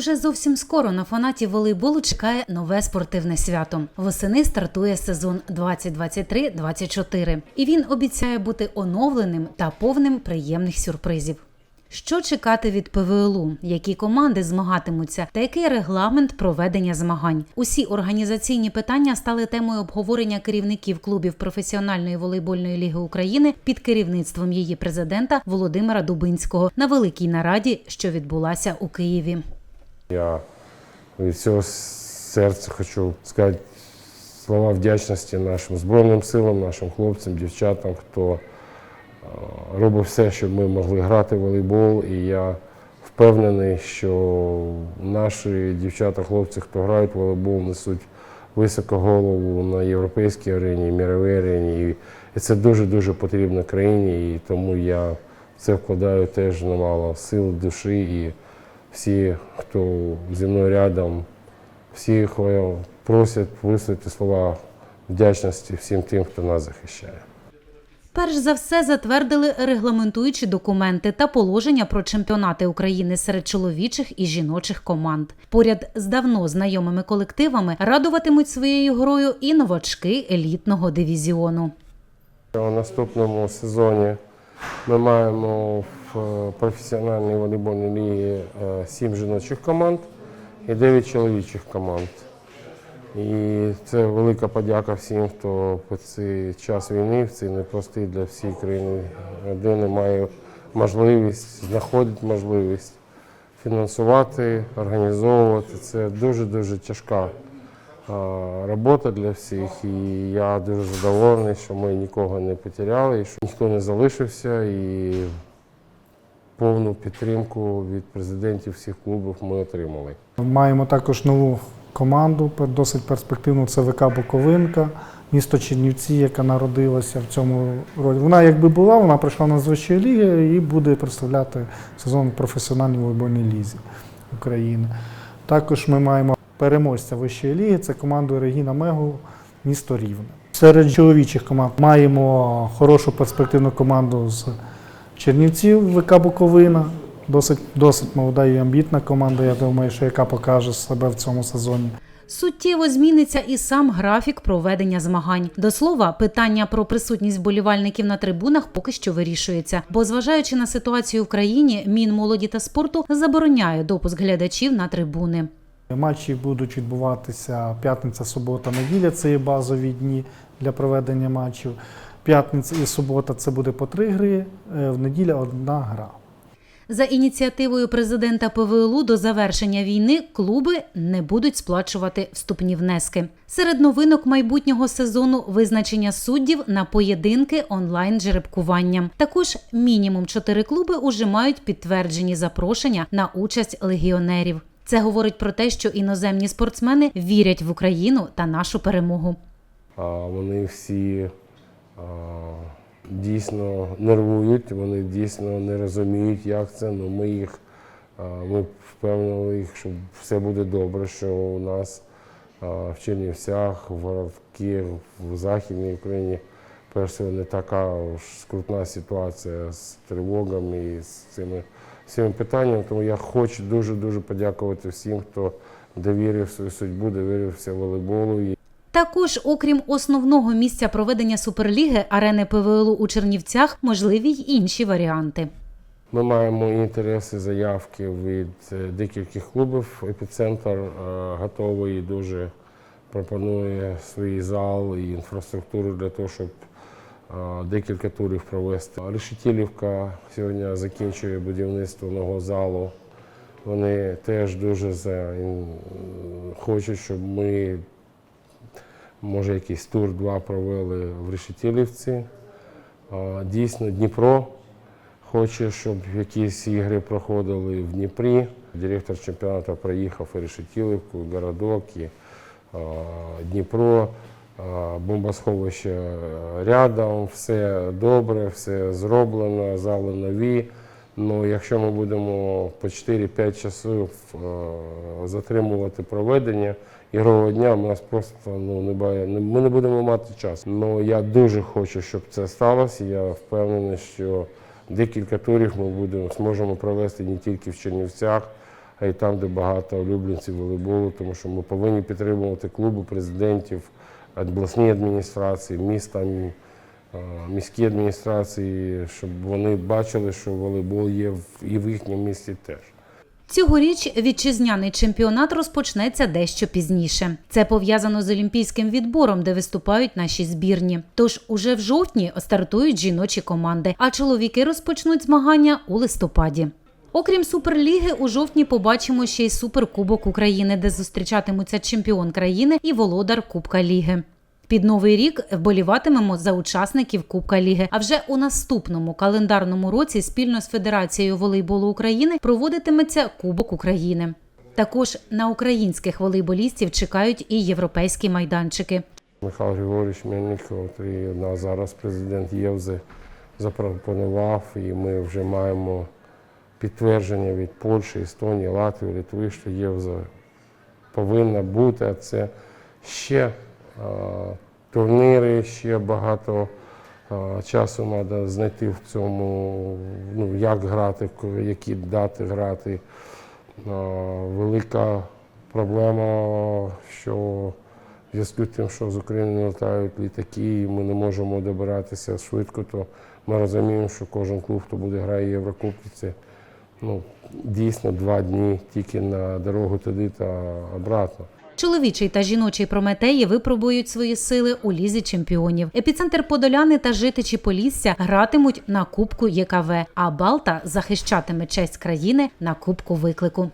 Уже зовсім скоро на фанатів волейболу чекає нове спортивне свято. Восени стартує сезон 2023-24, і він обіцяє бути оновленим та повним приємних сюрпризів. Що чекати від ПВЛУ, які команди змагатимуться, та який регламент проведення змагань? Усі організаційні питання стали темою обговорення керівників клубів професіональної волейбольної ліги України під керівництвом її президента Володимира Дубинського на великій нараді, що відбулася у Києві. Я від всього серця хочу сказати слова вдячності нашим Збройним силам, нашим хлопцям, дівчатам, хто е, робив все, щоб ми могли грати в волейбол. І я впевнений, що наші дівчата, хлопці, хто грають в волейбол, несуть високу голову на європейській арені, міровій арені. І це дуже-дуже потрібно країні, і тому я в це вкладаю теж немало сил, душі. І всі, хто зі мною рядом, всі просять висловити слова вдячності всім тим, хто нас захищає. Перш за все затвердили регламентуючі документи та положення про чемпіонати України серед чоловічих і жіночих команд. Поряд з давно знайомими колективами радуватимуть своєю грою і новачки елітного дивізіону. У наступному сезоні ми маємо в е, професіональній волейбольній лігі е, сім жіночих команд і дев'ять чоловічих команд. І це велика подяка всім, хто по цей час війни, в цей непростий для всієї країни години має можливість, знаходить можливість фінансувати, організовувати. Це дуже-дуже тяжка робота для всіх. І я дуже задоволений, що ми нікого не потеряли, і що ніхто не залишився. І повну підтримку від президентів всіх клубів ми отримали. Маємо також нову команду, досить перспективну. Це ВК Буковинка, місто Чернівці, яка народилася в цьому році. Вона якби була, вона прийшла на з вищої ліги і буде представляти сезон професіональній волейбольній лізі України. Також ми маємо переможця вищої ліги, це команду Регіна Мегу, місто Рівне. Серед чоловічих команд маємо хорошу перспективну команду з Чернівців ВК Буковина. Досить, досить молода і амбітна команда. Я думаю, що яка покаже себе в цьому сезоні. Суттєво зміниться і сам графік проведення змагань. До слова, питання про присутність вболівальників на трибунах поки що вирішується, бо зважаючи на ситуацію в країні, Мінмолоді та спорту забороняє допуск глядачів на трибуни. Матчі будуть відбуватися п'ятниця, субота, неділя. Це є базові дні для проведення матчів. П'ятниця і субота це буде по три гри, е, в неділя одна гра. За ініціативою президента ПВЛУ до завершення війни клуби не будуть сплачувати вступні внески. Серед новинок майбутнього сезону визначення суддів на поєдинки онлайн жеребкуванням. Також мінімум чотири клуби уже мають підтверджені запрошення на участь легіонерів. Це говорить про те, що іноземні спортсмени вірять в Україну та нашу перемогу. Вони всі дійсно нервують, вони дійсно не розуміють, як це. Ну, ми їх ми впевнили їх, що все буде добре, що у нас в Чернівцях, в Воровці, в Західній Україні перше не така уж скрутна ситуація з тривогами і з цими всіми питаннями. Тому я хочу дуже-дуже подякувати всім, хто довірив свою судьбу, довірився волейболу. Також, окрім основного місця проведення суперліги, арени ПВЛУ у Чернівцях можливі й інші варіанти. Ми маємо інтереси, заявки від е, декількох клубів. Епіцентр е, готовий і дуже пропонує свій зал і інфраструктуру для того, щоб декілька турів провести. Решетілівка сьогодні закінчує будівництво нового залу. Вони теж дуже за, хочуть, щоб ми, може, якийсь тур два провели в Решетілівці. Дійсно, Дніпро хоче, щоб якісь ігри проходили в Дніпрі. Директор чемпіонату приїхав і Решетілівку, і Городок, і Дніпро, а, бомбосховище рядом, все добре, все зроблено, зали нові. Ну, якщо ми будемо по 4-5 часів е, затримувати проведення ігрового дня, у нас просто ну, не бає, ми не будемо мати час. Ну, я дуже хочу, щоб це сталося. Я впевнений, що декілька турів ми будемо, зможемо провести не тільки в Чернівцях, а й там, де багато улюбленців волейболу, тому що ми повинні підтримувати клуби, президентів, обласні адміністрації, міста, м, е, міські адміністрації, щоб вони бачили, що волейбол є і в їхньому місті теж. Цьогоріч вітчизняний чемпіонат розпочнеться дещо пізніше. Це пов'язано з олімпійським відбором, де виступають наші збірні. Тож уже в жовтні стартують жіночі команди, а чоловіки розпочнуть змагання у листопаді. Окрім суперліги, у жовтні побачимо ще й суперкубок України, де зустрічатимуться чемпіон країни і володар Кубка Ліги. Під новий рік вболіватимемо за учасників Кубка Ліги. А вже у наступному календарному році спільно з Федерацією волейболу України проводитиметься Кубок України. Також на українських волейболістів чекають і європейські майданчики. Михайло Григорович Мельник, який у нас зараз президент Євзи, запропонував, і ми вже маємо підтвердження від Польщі, Естонії, Латвії, Литви, що Євза повинна бути. А це ще а, турніри, ще багато а, часу треба знайти в цьому, ну, як грати, які дати грати. А, Велика проблема, що в зв'язку з тим, що з України літають літаки, і ми не можемо добиратися швидко, то ми розуміємо, що кожен клуб, хто буде грати Єврокубки, це ну, дійсно два дні тільки на дорогу туди та обратно. Чоловічий та жіночий прометеї випробують свої сили у лізі чемпіонів. Епіцентр Подоляни та житичі Полісся гратимуть на Кубку ЄКВ, а Балта захищатиме честь країни на Кубку виклику.